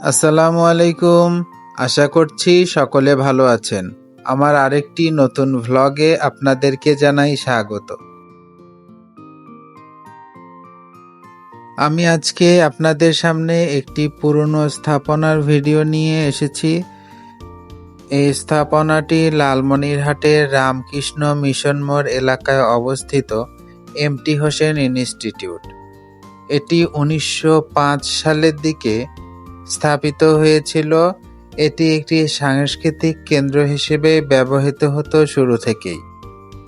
আসসালামু আলাইকুম। আশা করছি সকলে ভালো আছেন। আমার আরেকটি নতুন ভ্লগে আপনাদেরকে জানাই স্বাগত। আমি আজকে আপনাদের সামনে একটি পুরনো স্থাপনার ভিডিও নিয়ে এসেছি। এই স্থাপনাটি লালমনিরহাটের রামকৃষ্ণ মিশন মোড় এলাকায় অবস্থিত এমটি হোসেন ইনস্টিটিউট। এটি উনিশশো পাঁচ সালের দিকে স্থাপিত হয়েছিল। এটি একটি সাংস্কৃতিক কেন্দ্র হিসেবে ব্যবহৃত হতো শুরু থেকেই।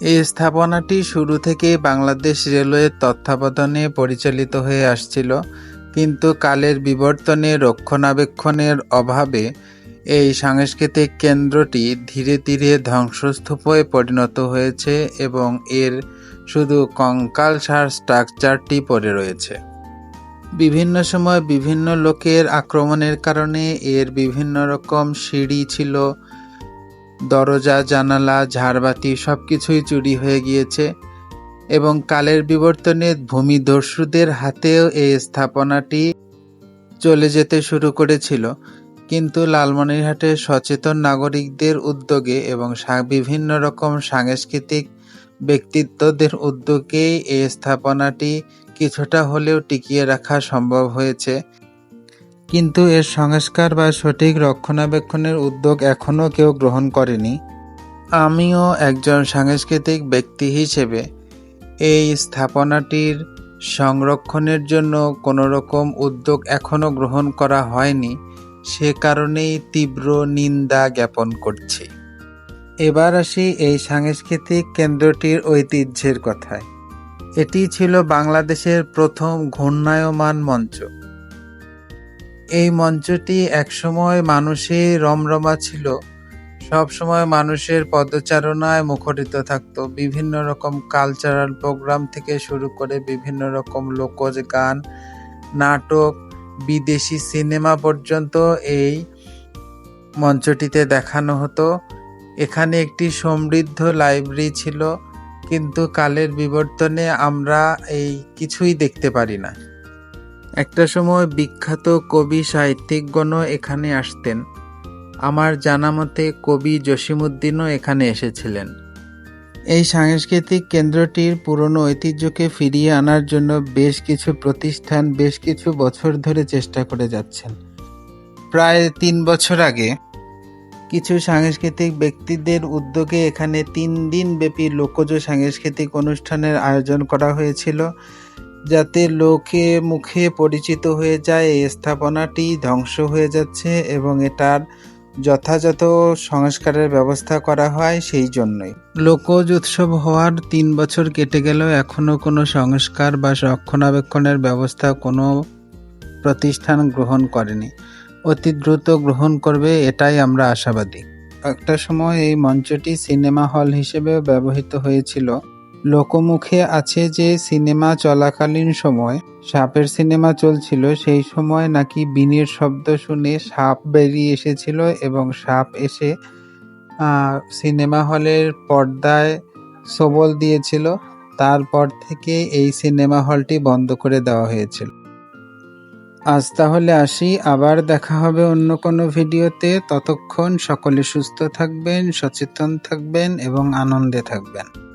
এই স্থাপনাটি শুরু থেকেই বাংলাদেশ রেলওয়ের তত্ত্বাবধানে পরিচালিত হয়ে আসছিল, কিন্তু কালের বিবর্তনে, রক্ষণাবেক্ষণের অভাবে এই সাংস্কৃতিক কেন্দ্রটি ধীরে ধীরে ধ্বংসস্তূপে পরিণত হয়েছে এবং এর শুধু কঙ্কালসার স্ট্রাকচারটি পড়ে রয়েছে। বিভিন্ন সময় বিভিন্ন লোকের আক্রমণের কারণে এর বিভিন্ন রকম সিঁড়ি ছিল। দরজা, জানালা, ঝাড়বাতি সব কিছুই চুরি হয়ে গিয়েছে এবং কালের বিবর্তনে ভূমিদস্যুদের হাতেও এই স্থাপনাটি চলে যেতে শুরু করেছিল। কিন্তু লালমনিরহাটের সচেতন নাগরিকদের উদ্যোগে এবং বিভিন্ন রকম সাংস্কৃতিক ব্যক্তিত্বদের উদ্যোগেই এই স্থাপনাটি কিছুটা হলেও টিকিয়ে রাখা সম্ভব হয়েছে। কিন্তু এর সংস্কার বা সঠিক রক্ষণাবেক্ষণের উদ্যোগ এখনও কেউ গ্রহণ করেনি। আমিও একজন সাংস্কৃতিক ব্যক্তি হিসেবে এই স্থাপনাটির সংরক্ষণের জন্য কোনো রকম উদ্যোগ এখনও গ্রহণ করা হয়নি। সে কারণেই তীব্র নিন্দা জ্ঞাপন করছি। এবার আসি এই সাংস্কৃতিক কেন্দ্রটির ঐতিহ্যের কথায়। এটি ছিল বাংলাদেশের প্রথম ঘূর্ণায়মান মঞ্চ। এই মঞ্চটি একসময় মানুষের রমরমা ছিল। সব সময় মানুষের পদচারণায় মুখরিত থাকত। বিভিন্ন রকম কালচারাল প্রোগ্রাম থেকে শুরু করে বিভিন্ন রকম লোকজ গান নাটক, বিদেশি সিনেমা পর্যন্ত এই মঞ্চটিতে দেখানো হতো। এখানে একটি সমৃদ্ধ লাইব্রেরি ছিল। কিন্তু কালের বিবর্তনে আমরা এই কিছুই দেখতে পারি না। একটা সময় বিখ্যাত কবি সাহিত্যিকগণও এখানে আসতেন। আমার জানা মতে কবি জসিমুদ্দিনও এখানে এসেছিলেন। এই সাংস্কৃতিক কেন্দ্রটির পুরনো ঐতিহ্যকে ফিরিয়ে আনার জন্য বেশ কিছু প্রতিষ্ঠান বেশ কিছু বছর ধরে চেষ্টা করে যাচ্ছেন। প্রায় তিন বছর আগে কিছু সাংস্কৃতিক ব্যক্তিদের উদ্যোগে এখানে তিন দিন ব্যাপী লোকজ সাংস্কৃতিক অনুষ্ঠানের আয়োজন করা হয়েছিল, যাতে লোকে মুখে পরিচিত হয়ে যায়, এই স্থাপনাটি ধ্বংস হয়ে যাচ্ছে এবং এটার যথাযথ সংস্কারের ব্যবস্থা করা হয় সেই জন্যই। লোকজ উৎসব হওয়ার তিন বছর কেটে গেলেও এখনও কোনো সংস্কার বা রক্ষণাবেক্ষণের ব্যবস্থা কোনো প্রতিষ্ঠান গ্রহণ করেনি। অতি দ্রুত গ্রহণ করবে, এটাই আমরা আশাবাদী। একটা সময় এই মঞ্চটি সিনেমা হল হিসেবে ব্যবহৃত হয়েছিল। লোকমুখে আছে যে সিনেমা চলাকালীন সময় সাপের সিনেমা চলছিল, সেই সময় নাকি বিনের শব্দ শুনে সাপ বেরিয়ে এসেছিল এবং সাপ এসে সিনেমা হলের পর্দায় সবল দিয়েছিল। তারপর থেকে এই সিনেমা হলটি বন্ধ করে দেওয়া হয়েছিল। আজ তাহলে আসি, আবার দেখা হবে অন্য কোনো ভিডিওতে। ততক্ষণ সকলে সুস্থ থাকবেন, সচেতন থাকবেন এবং আনন্দে থাকবেন।